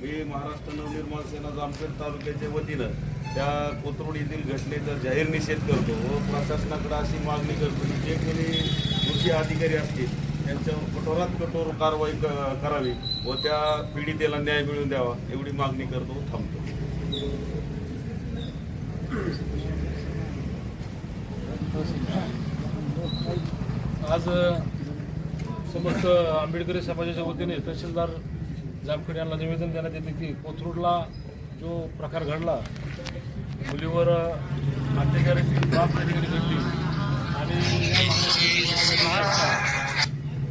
मी महाराष्ट्र नवनिर्माण सेना जामखेड तालुक्याच्या वतीनं त्या कोथरूड येथील घटनेचा जाहीर निषेध करतो व प्रशासनाकडे अशी मागणी करतो की जे कोणी कृषी अधिकारी असतील त्यांच्यावर कठोरात कठोर कारवाई क- करावी व त्या पीडितेला न्याय मिळवून द्यावा एवढी मागणी करतो व थांबतो. आज समस्त आंबेडकरी समाजाच्या वतीने तहसीलदार जामखेड यांना निवेदन देण्यात येते की कोथरूडला जो प्रकार घडला मुलीवर अत्याचाराची बाब त्या ठिकाणी घडली. आणि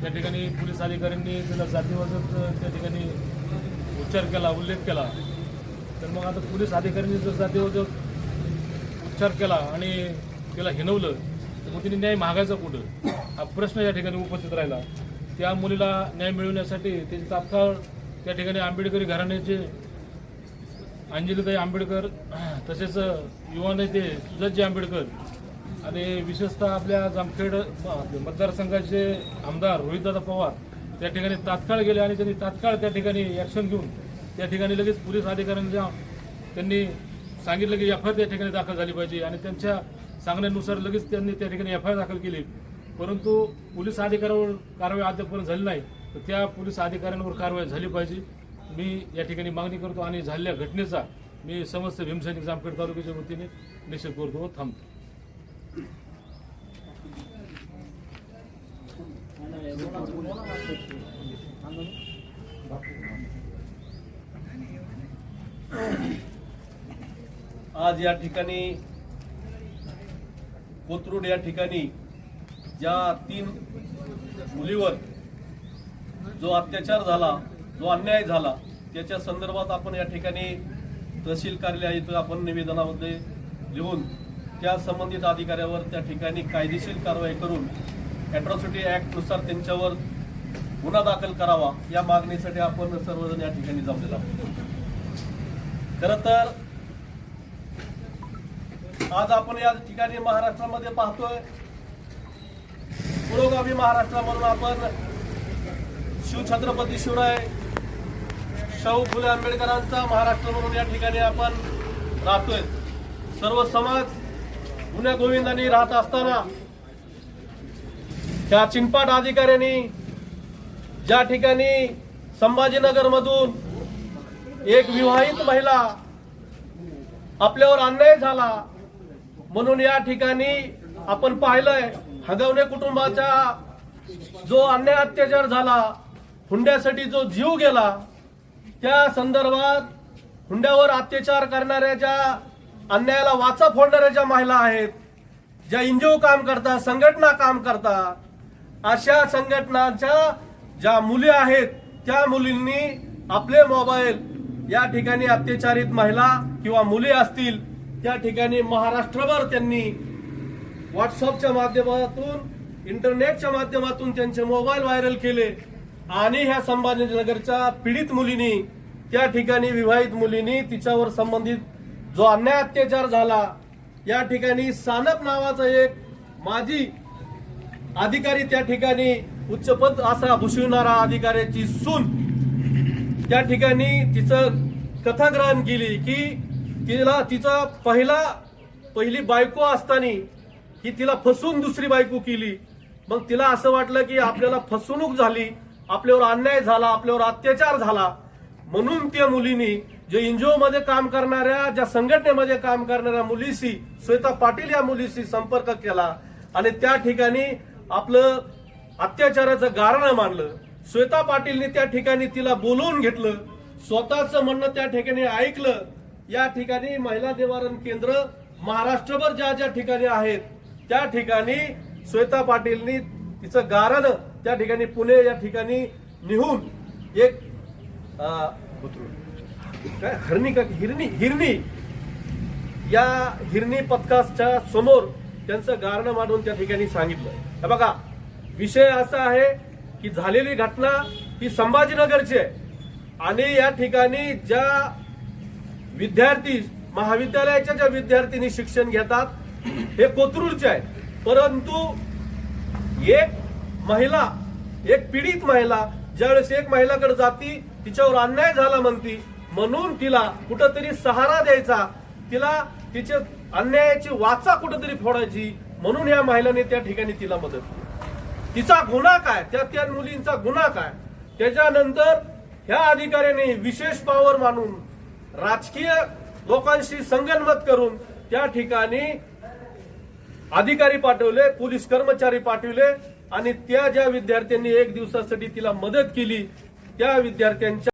त्या ठिकाणी पोलीस अधिकाऱ्यांनी त्याला जातीवाचक त्या ठिकाणी उच्चार केला उल्लेख केला. तर मग आता पोलीस अधिकाऱ्यांनी जर जातीवाचक उच्चार केला आणि त्याला हिनवलं तर मग तिने न्याय मागायचा कुठं? हा प्रश्न या ठिकाणी उपस्थित राहिला. त्या मुलीला न्याय मिळवण्यासाठी त्याची तात्काळ त्या ठिकाणी आंबेडकरी घराण्याचे अंजलीताई आंबेडकर तसेच युवा नेते सुजातजी आंबेडकर आणि विशेषतः आपल्या जामखेड मतदारसंघाचे आमदार रोहितदादा पवार त्या ठिकाणी तात्काळ गेले आणि त्यांनी तात्काळ त्या ठिकाणी ॲक्शन घेऊन त्या ठिकाणी लगेच पोलीस अधिकाऱ्यांच्या त्यांनी सांगितलं की एफ आय त्या ठिकाणी दाखल झाली पाहिजे आणि त्यांच्या सांगण्यानुसार लगेच त्यांनी त्या ठिकाणी एफ आय दाखल केली. परंतु पोलीस अधिकाऱ्यावर कारवाई अद्यापर्यंत झाली नाही तर त्या पोलीस अधिकाऱ्यांवर कारवाई झाली पाहिजे. मी या ठिकाणी मागणी करतो आणि झालेल्या घटनेचा मी समस्त भीमसैनिक जामखेड तालुक्याच्या वतीने निषेध करतो व थांबतो. आज या ठिकाणी कोथरूड या ठिकाणी ज्या तीन मुलीवर जो अत्याचार झाला जो अन्याय झाला त्याच्या संदर्भात आपण या ठिकाणी तहसील कार्यालय इथं आपण निवेदनामध्ये लिहून त्या संबंधित अधिकाऱ्यावर त्या ठिकाणी कायदेशीर कारवाई करून ॲट्रॉसिटी ॲक्टनुसार त्यांच्यावर गुन्हा दाखल करावा या मागणीसाठी आपण सर्वजण या ठिकाणी जमलेलो आहोत. खरं तर आज आपण या ठिकाणी महाराष्ट्रामध्ये पाहतोय पुरोगामी महाराष्ट्र म्हणून आपण शिवछत्रपती शिवराय शाहू फुले आंबेडकरांचा महाराष्ट्र म्हणून या ठिकाणी आपण राहतोय. सर्व समाज गुन्ह्या गोविंदांनी राहत असताना त्या चिंपाट अधिकाऱ्यांनी ज्या ठिकाणी संभाजीनगर मधून एक विवाहित महिला आपल्यावर अन्याय झाला म्हणून या ठिकाणी आपण पाहिलंय हगवणे कुटुंबाचा जो अन्याय अत्याचार झाला हुंड्यासाठी जो जीव गेला त्या संदर्भात हुंड्यावर अत्याचार करणाऱ्या ज्या अन्यायाला वाचा फोडणाऱ्या ज्या महिला आहेत ज्या एनजीओ काम करतात संघटना काम करतात अशा संघटनांच्या ज्या मुली आहेत त्या मुलींनी आपले मोबाईल या ठिकाणी अत्याचारित महिला किंवा मुली असतील त्या ठिकाणी महाराष्ट्रभर त्यांनी व्हॉट्सअपच्या माध्यमातून इंटरनेटच्या माध्यमातून त्यांचे मोबाईल व्हायरल केले. आणि ह्या संभाजीनगरच्या पीडित मुलीनी त्या ठिकाणी विवाहित मुलीनी तिच्यावर संबंधित जो अन्याय अत्याचार झाला या ठिकाणी सानप नावाचा एक माजी अधिकारी त्या ठिकाणी उच्चपद असा भूषविणारा अधिकाऱ्याची सून त्या ठिकाणी तिचं कथा ग्रहण केली की तिला तिचा पहिला पहिली बायको असताना की तिला फसवून दुसरी बायको केली. मग तिला असं वाटलं की आपल्याला फसवणूक झाली आपल्यावर अन्याय झाला आपल्यावर अत्याचार झाला. म्हणून त्या मुलीनी जे एनजीओ मध्ये काम करणाऱ्या ज्या संघटनेमध्ये काम करणाऱ्या मुलीशी श्वेता पाटील या मुलीशी संपर्क केला आणि त्या ठिकाणी आपलं अत्याचाराचं गारणं मानलं श्वेता पाटीलने त्या ठिकाणी तिला बोलवून घेतलं. स्वतःच म्हणणं त्या ठिकाणी ऐकलं. या ठिकाणी महिला निवारण केंद्र महाराष्ट्रभर ज्या ज्या ठिकाणी आहेत त्या ठिकाणी श्वेता पाटीलनी तिचं गारणं त्या ठिकाणी पुणे या ठिकाणी निहून एक काय हरणी का हिरणी हिरणी. या हिरणी पथकाच्या समोर त्यांचं गारणं मांडून त्या ठिकाणी सांगितलं. हे बघा विषय असा आहे की झालेली घटना ही संभाजीनगरची आहे. आणि या ठिकाणी ज्या विद्यार्थी महाविद्यालयाच्या ज्या विद्यार्थ्यांनी शिक्षण घेतात हे कोथरूडचे आहेत. परंतु एक महिला एक पीडित महिला ज्यावेळेस एक महिलाकडे जाती तिच्यावर अन्याय झाला म्हणती म्हणून तिला कुठंतरी सहारा द्यायचा. तिला तिचे अन्यायाची वाचा कुठंतरी फोडायची म्हणून या महिलाने त्या ठिकाणी तिला मदत केली. तिचा गुन्हा काय? त्या त्या मुलींचा गुन्हा काय? त्याच्यानंतर ह्या अधिकाऱ्याने विशेष पॉवर मानून राजकीय लोकांशी संगनमत करून त्या ठिकाणी अधिकारी पाठवले पोलीस कर्मचारी पाठवले आणि त्या ज्या विद्यार्थ्यांनी एक दिवसासाठी तिला मदत केली त्या विद्यार्थ्यांच्या